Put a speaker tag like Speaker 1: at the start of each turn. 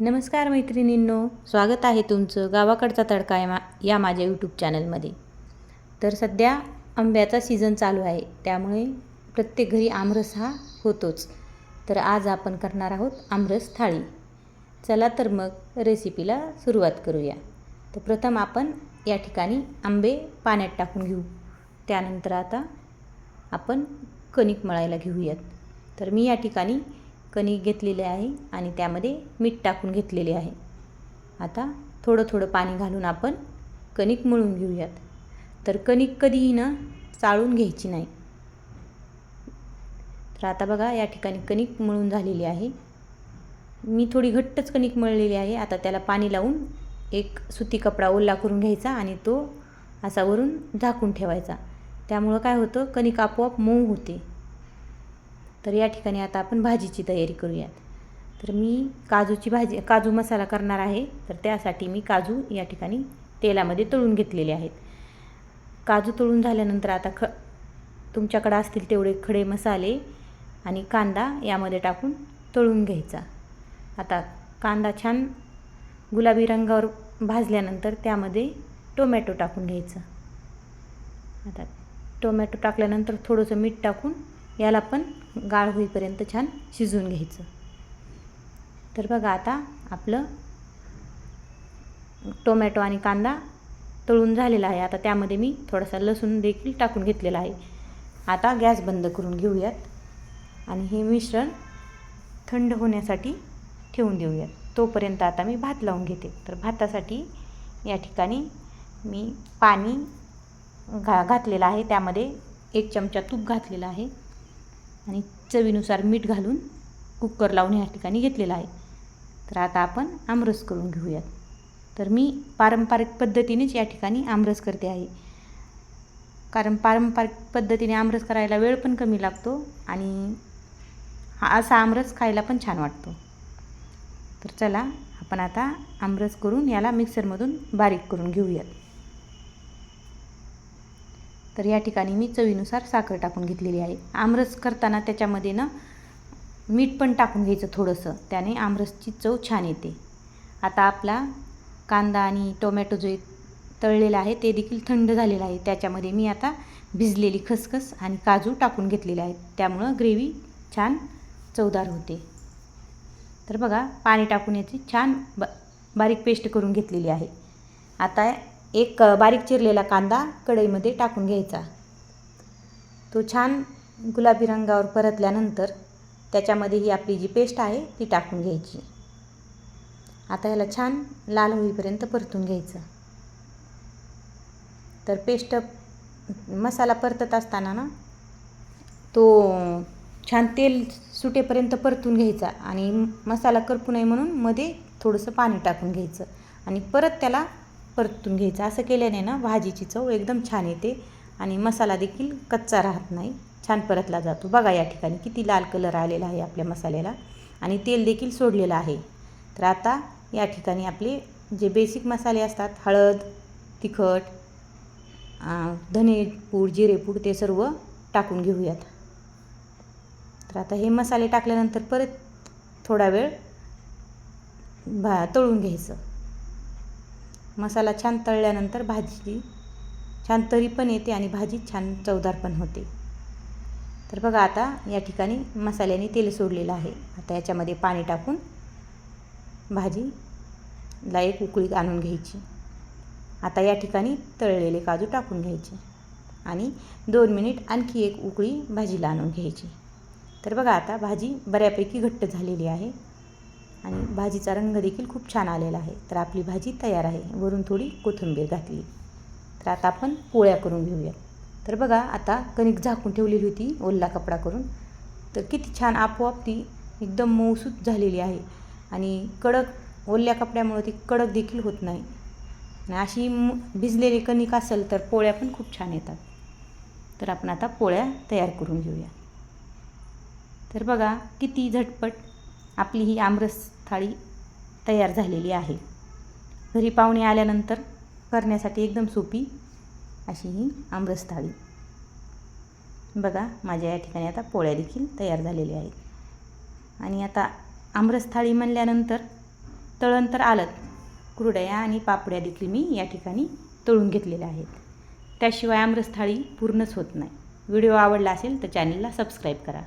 Speaker 1: नमस्कार मैत्रिणींनो स्वागत आहे तुमचं गावाकडचा तडका मा या माझ्या यूट्यूब चॅनलमध्ये तर सध्या आंब्याचा सीझन चालू आहे त्यामुळे प्रत्येक घरी आमरस हा होतोच. तर आज आपण करणार आहोत आमरस थाळी. चला तर मग रेसिपीला सुरुवात करूया. तर प्रथम आपण या ठिकाणी आंबे पाण्यात टाकून घेऊ. त्यानंतर आता आपण कणिक मळायला घेऊयात. तर मी या ठिकाणी कणिक घेतलेले आहे आणि त्यामध्ये मीठ टाकून घेतलेले आहे. आता थोडं थोडं पाणी घालून आपण कणिक मळून घेऊयात. तर कणिक कधीही ना चाळून घ्यायची नाही. तर आता बघा या ठिकाणी कणिक मळून झालेली आहे. मी थोडी घट्टच कणिक मळलेली आहे. आता त्याला पाणी लावून एक सुती कपडा ओला करून घ्यायचा आणि तो असा वरून झाकून ठेवायचा. त्यामुळं काय होतं कणिक आपोआप मऊ होते. तर या ठिकाणी आता आपण भाजीची तयारी करूयात. तर मी काजूची भाजी काजू मसाला करणार आहे. तर त्यासाठी मी काजू या ठिकाणी तेलामध्ये तळून घेतलेले आहेत. काजू तळून झाल्यानंतर आता ख तुमच्याकडं असतील तेवढे खडे मसाले आणि कांदा यामध्ये टाकून तळून घ्यायचा. आता कांदा छान गुलाबी रंगावर भाजल्यानंतर त्यामध्ये टोमॅटो टाकून घ्यायचं. आता टोमॅटो टाकल्यानंतर थोडंसं मीठ टाकून याला पण गाळ होईपर्यंत छान शिजवून घ्यायचं. तर बघा आता आपलं टोमॅटो आणि कांदा तळून झालेला आहे. आता त्यामध्ये मी थोडासा लसूण देखील टाकून घेतलेला आहे. आता गॅस बंद करून घेऊयात आणि हे मिश्रण थंड होण्यासाठी ठेवून देऊयात. तोपर्यंत आता मी भात लावून घेते. तर भातासाठी या ठिकाणी मी पाणी घा घातलेलं आहे. त्यामध्ये एक चमचा तूप घातलेला आहे. आणि चवीनुसार मीठ घालून कुकर लावून ह्या ठिकाणी घेतलेला आहे. तर आता आपण आमरस करून घेऊयात. तर मी पारंपरिक पद्धतीनेच या ठिकाणी आमरस करते आहे. कारण पारंपरिक पद्धतीने आमरस करायला वेळ पण कमी लागतो आणि हा असा आमरस खायला पण छान वाटतो. तर चला आपण आता आमरस करून याला मिक्सरमधून बारीक करून घेऊयात. तर या ठिकाणी मी चवीनुसार साखर टाकून घेतलेली आहे. आमरस करताना त्याच्यामध्ये ना मीठ पण टाकून घ्यायचं थोडंसं. त्याने आमरसची चव छान येते. आता आपला कांदा आणि टोमॅटो जो तळलेला आहे ते देखील थंड झालेलं आहे. त्याच्यामध्ये मी आता भिजलेली खसखस आणि काजू टाकून घेतलेले आहेत. त्यामुळं ग्रेव्ही छान चवदार होते. तर बघा पाणी टाकून याची छान ब बारीक पेस्ट करून घेतलेली आहे. आता एक बारीक चिरलेला कांदा कढईमध्ये टाकून घ्यायचा. तो छान गुलाबी रंगावर परतल्यानंतर त्याच्यामध्ये ही आपली जी पेस्ट आहे ती टाकून घ्यायची. आता ह्याला छान लाल होईपर्यंत परतून घ्यायचं. तर पेस्ट मसाला परतत असताना ना तो छान तेल सुटेपर्यंत परतून घ्यायचा आणि मसाला करपू नये म्हणून मध्ये थोडंसं पाणी टाकून घ्यायचं आणि परत त्याला परतून घ्यायचं. असं केल्याने ना भाजीची चव एकदम छान येते आणि मसाला देखील कच्चा राहत नाही. छान परतला जातो. बघा या ठिकाणी किती लाल कलर आलेला आहे आपल्या मसाल्याला आणि तेल देखील सोडलेलं आहे. तर आता या ठिकाणी आपले जे बेसिक मसाले असतात हळद तिखट धनेपूड जिरेपूड ते सर्व टाकून घेऊयात. तर आता हे मसाले टाकल्यानंतर परत थोडा वेळ भा तळून घ्यायचं. मसाला छान तळल्यानंतर भाजी छान तरी पण येते आणि भाजी छान चवदार पण होते. तर बघा आता या ठिकाणी मसाल्याने तेल सोडलेलं आहे. आता याच्यामध्ये पाणी टाकून भाजीला एक उकळी आणून घ्यायची. आता या ठिकाणी तळलेले काजू टाकून घ्यायचे आणि दोन मिनिट आणखी एक उकळी भाजीला आणून घ्यायची. तर बघा आता भाजी बऱ्यापैकी घट्ट झालेली आहे. आणि भाजीचा रंग देखील खूप छान आलेला आहे. तर आपली भाजी तयार आहे. वरून थोडी कोथिंबीर घातली. तर आता आपण पोळ्या करून घेऊया. तर बघा आता कणिक झाकून ठेवलेली होती ओल्ला कपडा करून. तर किती छान आपोआप ती एकदम मऊसूत झालेली आहे. आणि कडक ओल्या कपड्यामुळे ती कडक देखील होत नाही. आणि अशी भिजलेली कणिक असेल तर पोळ्या पण खूप छान येतात. तर आपण आता पोळ्या तयार करून घेऊया. तर बघा किती झटपट आपली ही आमरस थाळी तयार झालेली आहे. घरी पाहुणे आल्यानंतर करण्यासाठी एकदम सोपी अशी ही आमरस थाळी बघा माझ्या या ठिकाणी आता पोळ्या देखील तयार झालेल्या आहेत. आणि आता आमरस थाळी म्हणल्यानंतर तळण तर आलं कुरडया आणि पापड्या देखील मी या ठिकाणी तळून घेतलेल्या आहेत. त्याशिवाय आमरस थाळी पूर्णच होत नाही. व्हिडिओ आवडला असेल तर चॅनलला सबस्क्राईब करा.